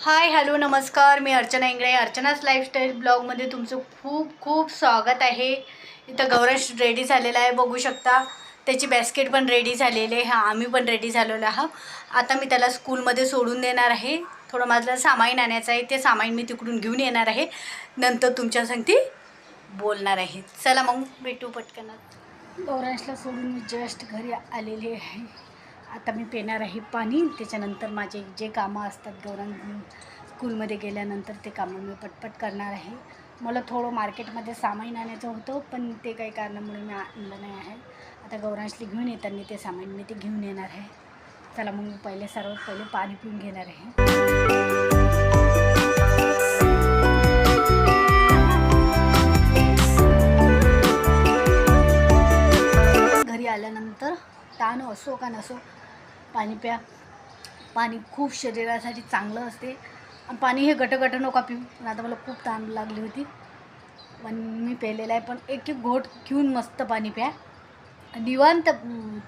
हाय hello नमस्कार. मी अर्चना इंगळे. अर्चनाच लाईफस्टाईल ब्लॉगमध्ये तुमचं खूप खूप स्वागत आहे. इथं गौरश रेडी झालेला आहे बघू शकता. त्याची बॅस्केट पण रेडी झालेली आहे. हा आम्ही पण रेडी झालेलो आहोत. आता मी त्याला स्कूलमध्ये सोडून देणार आहे. थोडं माझं सामाईन आणायचं आहे. ते सामाईन मी तिकडून घेऊन येणार आहे. नंतर तुमच्या संगती बोलणार आहे. चला मग भेटू पटकन. गौरांशला सोडून मी जस्ट घरी आलेले आहे. आता मी पिणार आहे पाणी. त्याच्यानंतर माझे जे कामं असतात गौरांग स्कूलमध्ये गेल्यानंतर ते कामं मी पटपट करणार आहे. मला थोडं मार्केटमध्ये सामान आणायचं होतं पण ते काही कारणामुळे मी आणलं नाही आहे. आता गौरांशली घेऊन येताना ते सामान मी ते घेऊन येणार आहे. चला मग मी पहिले सर्वात पहिले पाणी पिऊन घेणार आहे. घरी आल्यानंतर ताण असो का नसो पाणी प्या. पाणी खूप शरीरासाठी चांगलं असते. आणि पाणी हे गटगट नका पिऊ. पण आता मला खूप ताण लागली होती. पण मी प्यायलेलं आहे. पण एक एक घोट घेऊन मस्त पाणी प्या. निवांत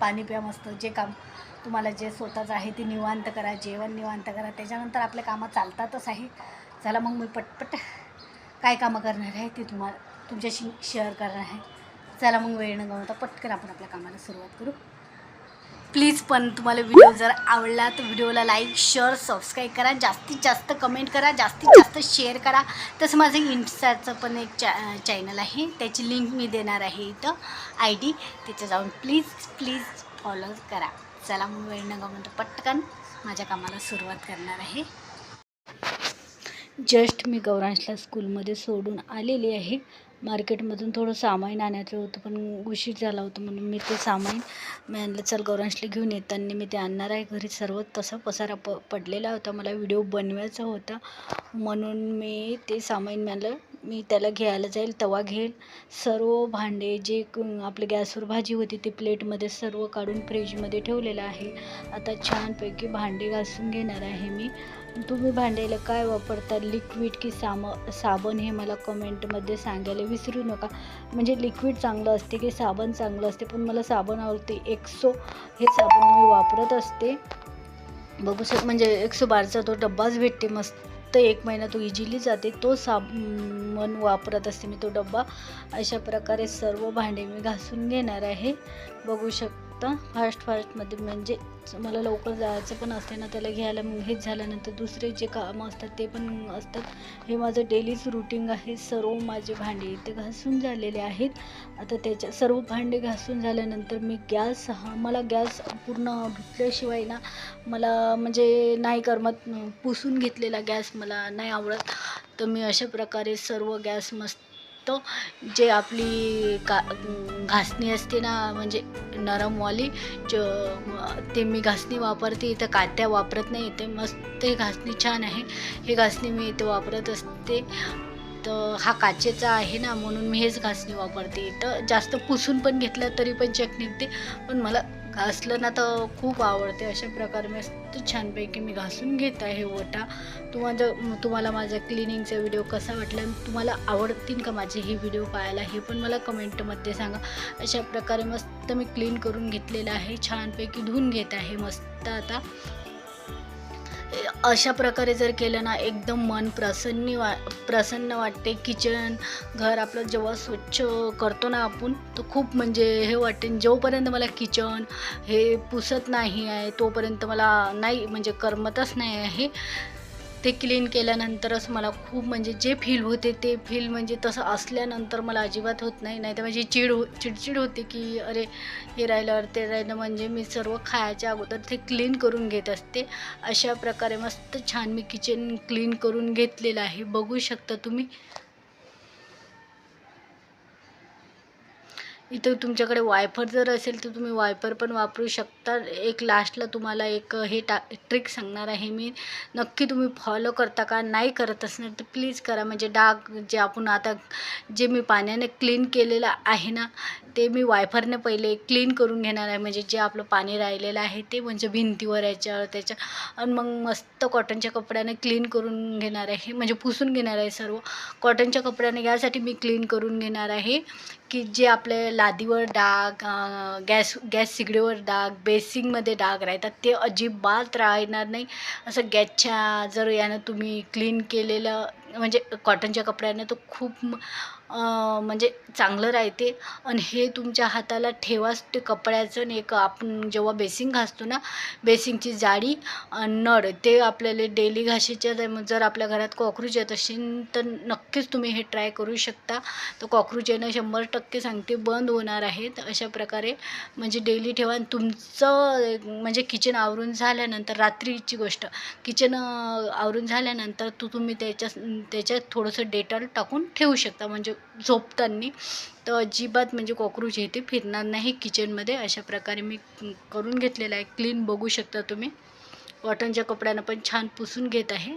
पाणी प्या मस्त. जे काम तुम्हाला जे स्वतःचं आहे ते निवांत करा. जेवण निवांत करा. त्याच्यानंतर आपल्या कामं चालतातच आहे. चला मग मी पटपट काय कामं करणार आहे ते तुम्हाला तुमच्याशी शेअर करणार आहे. चला मग वेळ न गमवता पटकन आपण आपल्या कामाला सुरुवात करू. प्लीज पण तुम्हाला व्हिडिओ जर आवडला तर व्हिडिओला लाईक शेअर सबस्क्राईब करा. जास्तीत जास्त कमेंट करा जास्तीत जास्त शेअर करा. तसं माझं इन्स्टाचं पण एक चॅ चॅनल आहे. त्याची लिंक मी देणार आहे इथं. आय डी तिथे जाऊन प्लीज प्लीज फॉलो करा. चला मग वेळ न गमवता पटकन माझ्या कामाला सुरुवात करणार आहे. जस्ट मी गौरांशला स्कूलमध्ये सोडून आलेली आहे. मार्केटमधून थोडं सामान आणायचं होतं पण उशीर झाला होता म्हणून मी ते सामान मी आणलं. चल गौरांशला घेऊन येताना मी ते आणणार आहे घरी. सर्व तसा पसारा प पडलेला होता. मला व्हिडिओ बनवायचा होता म्हणून मी ते सामान आणलं. मी त्याला घ्यायला जाईल तवा घेईल. सर्व भांडे जे क- गॅसवर भाजी होती ते प्लेटमध्ये सर्व काढून फ्रीजमध्ये ठेवलेलं आहे. आता छानपैकी भांडे घासून घेणार आहे मी. तुम्ही भांड्याला काय वापरता? लिक्विड की साम साबण हे मला कमेंटमध्ये सांगायला विसरू नका. म्हणजे लिक्विड चांगलं असते की साबण चांगलं असते? पण मला साबण आवडते एक्सो हे साबण मी वापरत असते. बघू शक म्हणजे एक्सो बारचा तो डब्बाच भेटते मस्त. एक महिना तो इझिली जाते. तो साबण वापरत असते मी तो डब्बा. अशा प्रकारे सर्व भांडे मी घासून घेणार आहे. बघू शक शकता फास्ट फास्टमध्ये म्हणजे मला लवकर जायचं पण असते ना त्याला घ्यायला मग हेच झाल्यानंतर दुसरे जे कामं असतात ते पण असतात. हे माझं डेलीच रुटीन आहे. सर्व माझे भांडे इथे घासून झालेले आहेत. आता त्याच्या सर्व भांडे घासून झाल्यानंतर मी गॅस हा मला गॅस पूर्ण धुतल्याशिवाय ना मला म्हणजे नाही करमत. पुसून घेतलेला गॅस मला नाही आवडत. तर मी अशा प्रकारे सर्व गॅस मस्त जे आपली का घासणी असते ना म्हणजे नरमवाली ज ते मी घासणी वापरते इथं कात्या वापरत नाही इथे मस्त ही घासणी छान आहे. ही घासणी मी इथे वापरत असते. तर हा काचेचा आहे ना म्हणून मी हेच घासणी वापरते. इथं जास्त पुसून पण घेतलं तरी पण चक निघते. पण मला घासलं ना तर खूप आवडते. अशा प्रकारे मस्त छानपैकी मी घासून घेत आहे ओटा. तुम्हाला तुम्हाला माझा क्लिनिंगचा व्हिडिओ कसा वाटला? आणि तुम्हाला आवडतील का माझे हे व्हिडिओ पाहायला? हे पण मला कमेंटमध्ये सांगा. अशा प्रकारे मस्त मी क्लीन करून घेतलेलं आहे. छानपैकी धुवून घेत आहे मस्त आता. अशा प्रकारे जर केलं ना एकदम मन प्रसन्न वा प्रसन्न वाटते. किचन घर आपलं जेव्हा स्वच्छ करतो ना आपण तर खूप म्हणजे हे वाटते. जोपर्यंत मला किचन हे पुसत नाही आहे तोपर्यंत मला नाही म्हणजे करमतच नाही आहे. ते क्लीन केल्यानंतरच मला खूप म्हणजे जे फील होते ते फील म्हणजे तसं असल्यानंतर मला अजिबात होत नाही. नाही तर माझी चिड हो चिडचिड होते की अरे हे राहिलं ते राहिलं म्हणजे मी सर्व खायच्या अगोदर ते क्लीन करून घेत असते. अशा प्रकारे मस्त छान मी किचन क्लीन करून घेतलेलं आहे. बघू शकता तुम्ही. इथं तुमच्याकडे वायफर जर असेल तर तुम्ही वायफर पण वापरू शकता. एक लास्टला तुम्हाला एक हे टा ट्रिक सांगणार आहे मी. नक्की तुम्ही फॉलो करता का? नाही करत असणार तर प्लीज करा. म्हणजे डाग जे आपण आता जे मी पाण्याने क्लीन केलेलं आहे ना ते मी वायफरने पहिले क्लीन करून घेणार आहे. म्हणजे जे आपलं पाणी राहिलेलं आहे ते म्हणजे भिंतीवर याच्यावर त्याच्या आणि मग मस्त कॉटनच्या कपड्याने क्लीन करून घेणार आहे. म्हणजे पुसून घेणार आहे सर्व. कॉटनच्या कपड्याने यासाठी मी क्लीन करून घेणार आहे की जे आपल्या लादीवर डाग गॅस गॅस सिगडीवर डाग बेसिंगमध्ये डाग राहतात ते अजिबात राहणार नाही. असं गॅसच्या जर यानं तुम्ही क्लीन केलेलं म्हणजे कॉटनच्या कपड्यानं तर खूप म्हणजे चांगलं राहते. आणि हे तुमच्या हाताला ठेवाच ते कपड्याचं आणि एक आपण जेव्हा बेसिंग घासतो ना बेसिंगची जाडी नळ ते आपल्याला डेली घाशीच्या जर आपल्या घरात कॉक्रोच येत असेल तर नक्कीच तुम्ही हे ट्राय करू शकता. तर कॉक्रोच येणं शंभर टक्के सांगते बंद होणार आहेत. अशा प्रकारे म्हणजे डेली ठेवा. तुमचं म्हणजे किचन आवरून झाल्यानंतर रात्रीची गोष्ट किचन आवरून झाल्यानंतर तू तुम्ही त्याच्या त्याच्यात थोडंसं डेटॉल टाकून ठेवू शकता. म्हणजे झोपताना. तर अजिबात म्हणजे कॉक्रोच हे ते फिरणार नाही किचनमध्ये. अशा प्रकारे मी करून घेतलेलं आहे. क्लीन बघू शकता तुम्ही. कॉटनच्या कपड्यानं पण छान पुसून घेत आहे.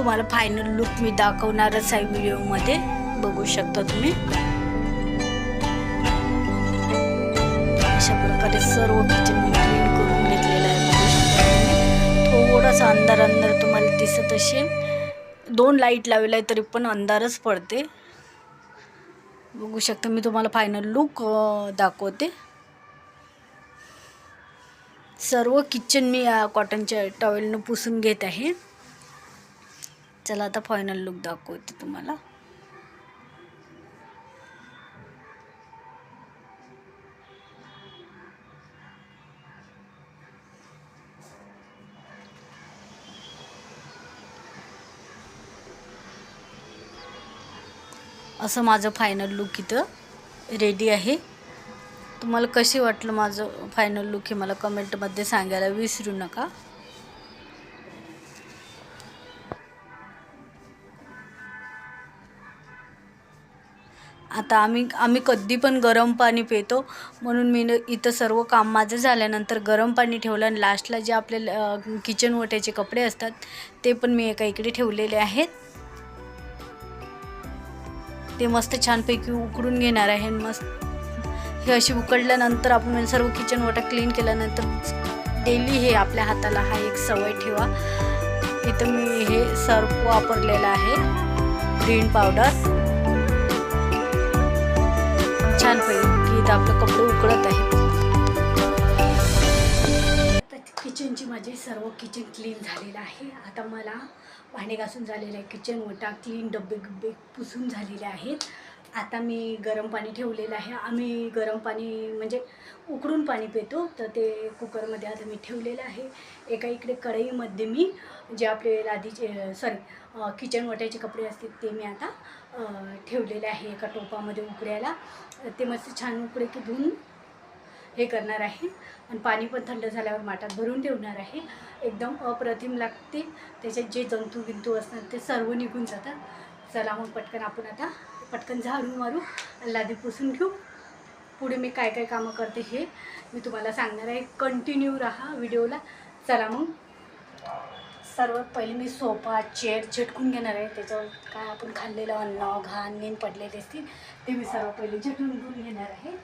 तुम्हाला फायनल लुक मी दाखवणारच आहे व्हिडिओमध्ये बघू शकता तुम्ही. अशा प्रकारे सर्व किचन मी क्लीन करून घेतलेलं आहे. थोडासा अंधार अंधार तुम्हाला दिसत असेल. दोन लाइट लावलेला आहे तरी पण अंधारच पडते. बघू शकता मी तुम्हाला फायनल लुक दाखवते. सर्व किचन मी या कॉटनच्या टॉवेलनं पुसून घेत आहे. चला आता फायनल लुक दाखवते तुम्हाला. असं माझं फायनल लुक इथं रेडी आहे. तुम्हाला कशी वाटलं माझं फायनल लुक हे मला कमेंटमध्ये सांगायला विसरू नका. आता आम्ही आम्ही कधी पण गरम पाणी पितो. म्हणून मी न- इथं सर्व काम माझं झाल्यानंतर गरम पाणी ठेवलं आणि लास्टला जे आपले किचन ओट्याचे कपडे असतात ते पण मी एका इकडे ठेवलेले आहेत. ते मस्त छानपैकी उकडून घेणार आहे मस्त हे अशी उकडल्यानंतर आपण सर्व किचन ओटा क्लीन केल्यानंतर डेली हे आपल्या हाताला हा एक सवय ठेवा. इथं मी हे सर्फ वापरलेलं आहे ग्रीन पावडर छानपैकी इथं आपले कपडे उकळत आहेत किचनची माझी सर्व किचन क्लीन झालेलं आहे. आता मला भांडे घासून झालेलं आहे किचन ओटा क्लीन डब्बे गुब्बे पुसून झालेले आहेत. आता मी गरम पाणी ठेवलेलं आहे. आम्ही गरम पाणी म्हणजे उकडून पाणी पितो तर ते कुकरमध्ये आता मी ठेवलेलं आहे. एका इकडे कढईमध्ये मी जे आपले लादीचे सॉरी किचन वटायचे कपडे असतील ते मी आता ठेवलेले आहे एका टोपामध्ये उकड्याला ते मस्त छान उकडे की धुवून हे करणार आहे. आणि पाणी पण थंड झाल्यावर माठात भरून ठेवणार आहे. एकदम अप्रतिम लागते. त्याच्यात जे जंतू बिंतू असतात ते सर्व निघून जातात. चला मग पटकन आपण आता पटकन झाडून मारू आणि लादी पुसून घेऊ. पुढे मी काय काय कामं करते हे मी तुम्हाला सांगणार आहे. कंटिन्यू राहा व्हिडिओला. चला मग. सर्वात पहिले मी सोफा चेअर झटकून घेणार आहे. त्याच्यावर काय आपण खाल्लेलं अन्न घाण नेन पडलेले असतील ते मी सर्व पहिले झटून घेऊन घेणार आहे.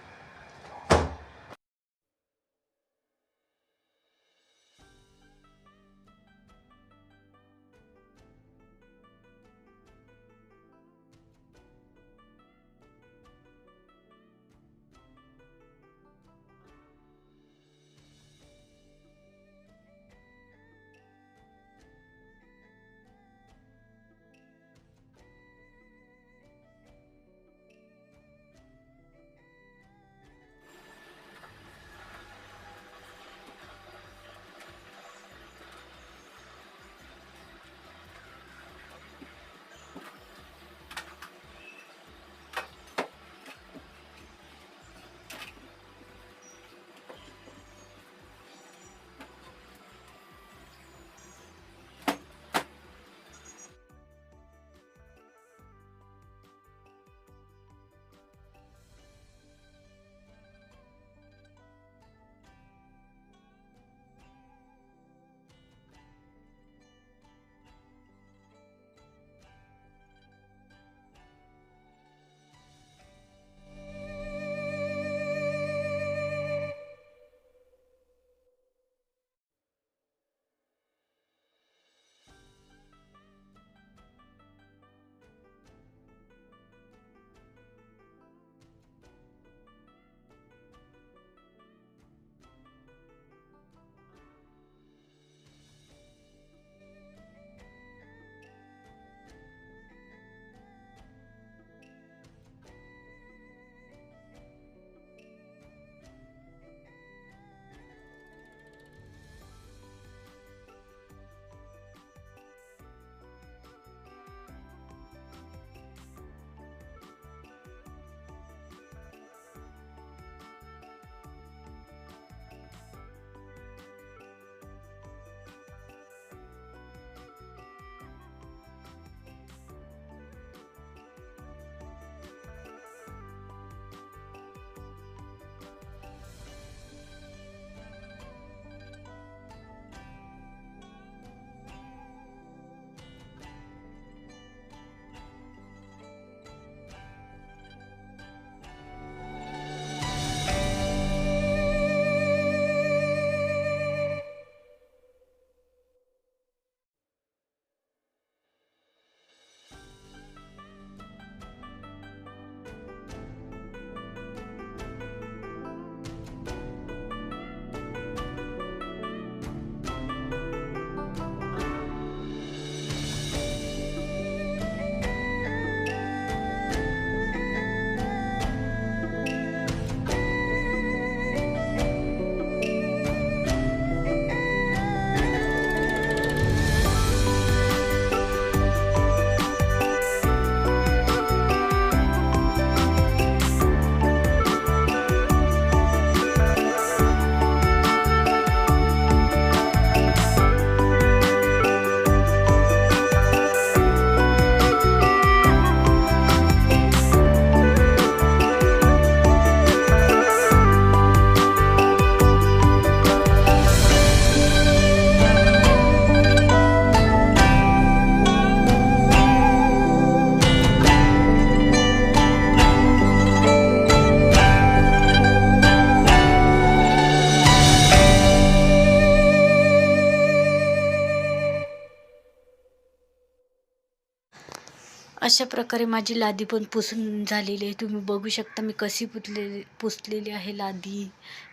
अशा प्रकारे माझी लादी पण पुसून झालेली आहे. तुम्ही बघू शकता मी कशी पुसलेली पुसलेली आहे लादी.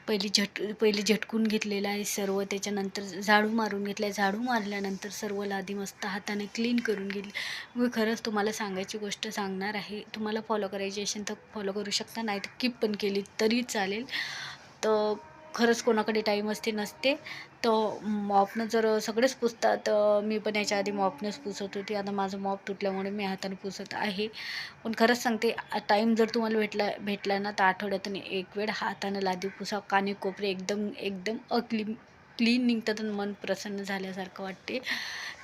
पहिली झट पहिली झटकून घेतलेलं आहे सर्व. त्याच्यानंतर झाडू मारून घेतलं आहे झाडू मारल्यानंतर सर्व लादी मस्त हाताने क्लीन करून घेतली. मी खरंच तुम्हाला सांगायची गोष्ट सांगणार आहे. तुम्हाला फॉलो करायची असेल तर फॉलो करू शकता. नाही तर कीप पण केली तरी चालेल. तर खरंच कोणाकडे टाईम असते नसते. तर मॉपनं जर सगळेच पुसतात मी पण याच्या आधी मॉपनंच पुसत होती. आता माझं मॉप तुटल्यामुळे मी हाताने पुसत आहे. पण खरंच सांगते टाईम जर तुम्हाला भेटला भेटला ना तर आठवड्यातून एक वेळ हातानं लादी पुसा. काने कोपरे एकदम एकदम अक्लीन क्लीन निघतात आणि मन प्रसन्न झाल्यासारखं वाटते.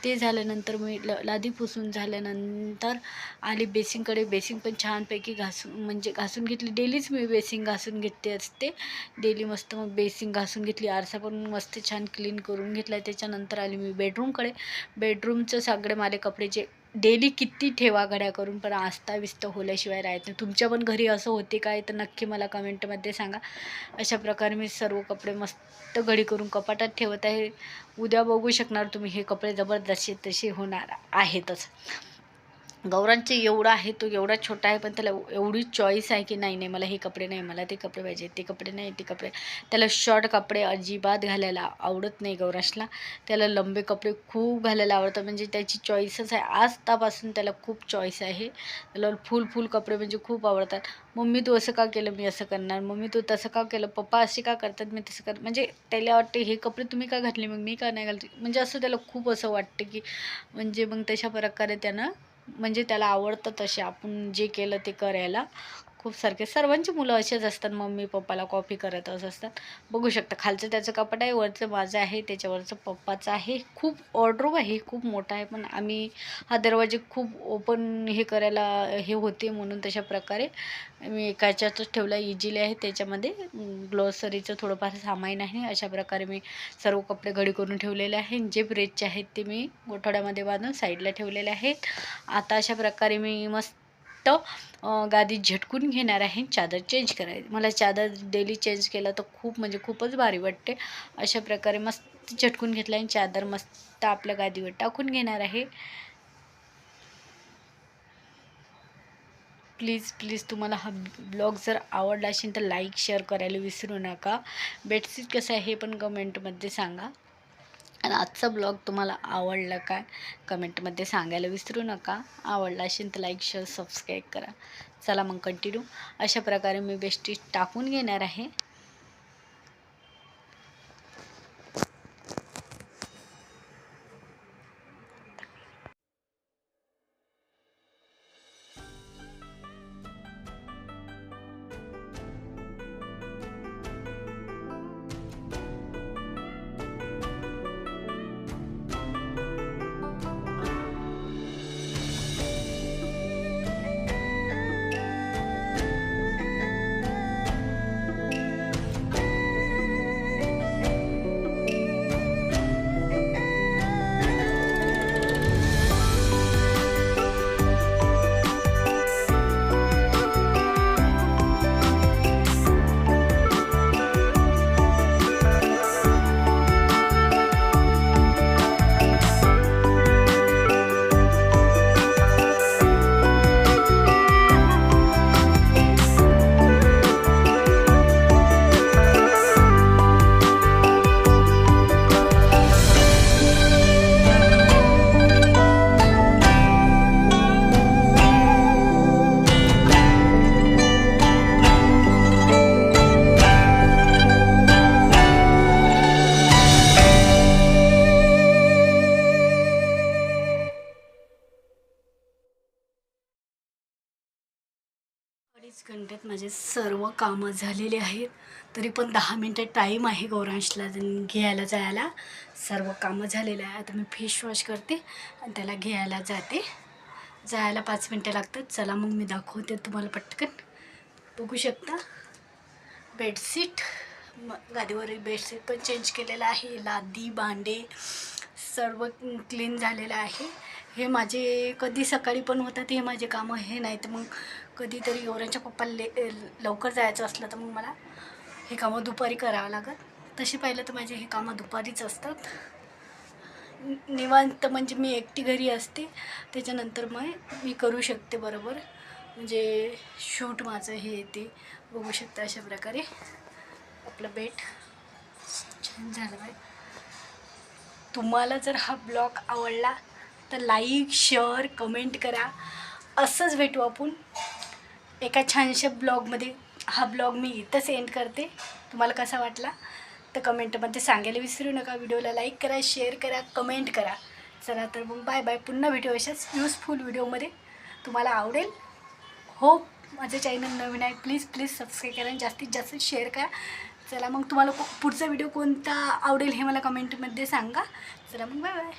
ते झाल्यानंतर मी ल लादी पुसून झाल्यानंतर आली बेसिंगकडे बेसिंग पण छानपैकी घासून म्हणजे घासून घेतली. डेलीच मी बेसिंग घासून घेते असते. डेली मस्त मग बेसिंग घासून घेतली. आरसा पण मस्त छान क्लीन करून घेतला. त्याच्यानंतर आली मी बेडरूमकडे बेडरूमचं सगळे माझे कपडे जे डेली किती ठेवा घड्या करून पण आस्ता विस्त होल्याशिवाय राहत नाही. तुमच्या पण घरी असं होते काय? तर नक्की मला कमेंटमध्ये सांगा. अशा प्रकारे मी सर्व कपडे मस्त घडी करून कपाटात ठेवत आहे. उद्या बघू शकणार तुम्ही हे कपडे जबरदस्त तसे होणार आहेतच गौरांचे एवढा आहे तो एवढा छोटा आहे पण त्याला एवढी चॉईस आहे की नाही नाही मला हे कपडे नाही मला ते कपडे पाहिजे ते कपडे नाही ते कपडे. त्याला शॉर्ट कपडे अजिबात घालायला आवडत नाही गौराशला. त्याला लंबे कपडे खूप घालायला आवडतात म्हणजे त्याची चॉईसच आहे. आजतापासून त्याला खूप चॉईस आहे. त्याला फुल फुल कपडे म्हणजे खूप आवडतात. मम्मी तू असं का केलं? मी असं करणार. मम्मी तू तसं का केलं? पप्पा असे का करतात? मी तसं कर म्हणजे त्याला वाटते हे कपडे तुम्ही का घातले? मग मी का नाही घालते? म्हणजे असं त्याला खूप असं वाटतं की म्हणजे मग तशा प्रकारे त्यानं म्हणजे त्याला आवडतं तसे आपण जे केलं ते करायला. खूप सारखे. सर्वांची मुलं असेच असतात. मम्मी पप्पाला कॉपी करतच असतात. बघू शकता खालचं त्याचं कपाट आहे वरचं माझं आहे त्याच्यावरचं पप्पाचं आहे. खूप ऑर्डर आहे खूप मोठा आहे पण आम्ही हा दरवाजे खूप ओपन हे करायला हे होते म्हणून तशा प्रकारे मी एकाच्यातच ठेवला इजिली आहे. त्याच्यामध्ये ग्लॉसरीचं थोडंफार सामान आहे. अशा प्रकारे मी सर्व कपडे घडी करून ठेवलेले आहे जे ब्रेजचे आहेत ते मी गोठवड्यामध्ये बांधून साईडला ठेवलेले आहेत. आता अशा प्रकारे मी मस्त गादी झटकून घेणार आहे. चादर चेंज करायची. मला चादर डेली चेंज केला तर खूप म्हणजे खूपच भारी वाटते. अशा प्रकारे मस्त झटकून घेतला आणि चादर मस्त आपल्या गादीवर टाकून घेणार आहे. प्लीज प्लीज तुम्हाला हा ब्लॉग जर आवडला असेल तर लाईक शेअर करायला विसरू नका. बेडशीट कसं आहे हे पण कमेंटमध्ये सांगा. आणि आजचा ब्लॉग तुम्हाला आवडला काय? कमेंटमध्ये सांगायला विसरू नका. आवडला असेल तर लाईक शेअर सबस्क्राईब करा. चला मग कंटिन्यू अशा प्रकारे मी बेस्टी टाकून घेणार आहे. माझे सर्व कामं झालेले आहेत. तरी पण दहा मिनटं टाईम आहे गौरांशला घ्यायला जायला. सर्व कामं झालेलं आहे आता मी फेस वॉश करते आणि त्याला घ्यायला जाते. जायला पाच मिनटं लागतात. चला मग मी दाखवते तुम्हाला पटकन. बघू शकता. बेडशीट. मग गादीवर बेडशीट पण चेंज केलेलं आहे. लादी भांडे सर्व क्लीन झालेलं आहे. हे माझे कधी सकाळी पण होतात हे माझे कामं हे नाही तर मग कधीतरी गौऱ्यांच्या पप्पाला ले लवकर जायचं असलं तर मग मला हे कामं दुपारी करावं लागत. तशी पाहिलं तर माझे हे कामं दुपारीच असतात. निवांत म्हणजे मी एकटी घरी असते त्याच्यानंतर मग मी करू शकते बरोबर. म्हणजे शूट माझं हे ते बघू शकता अशा प्रकारे. आपलं बेट. छान झालं आहे तुम्हाला जर हा ब्लॉग आवडला तर लाईक शेअर कमेंट करा. असंच भेटू आपण. एका छानशा ब्लॉगमध्ये हा ब्लॉग मी इथंच एंड करते. तुम्हाला कसा वाटला? तर कमेंटमध्ये सांगायला विसरू नका. व्हिडिओला लाईक करा शेअर करा कमेंट करा. चला तर मग बाय बाय पुन्हा भेटू अशाच युजफुल व्हिडिओमध्ये तुम्हाला आवडेल? हो माझं चॅनल नवीन आहे. प्लीज प्लीज सबस्क्राईब करा. आणि जास्तीत जास्त शेअर करा. चला मग तुम्हाला पुढचा व्हिडिओ कोणता आवडेल हे मला कमेंटमध्ये सांगा. चला मग बाय बाय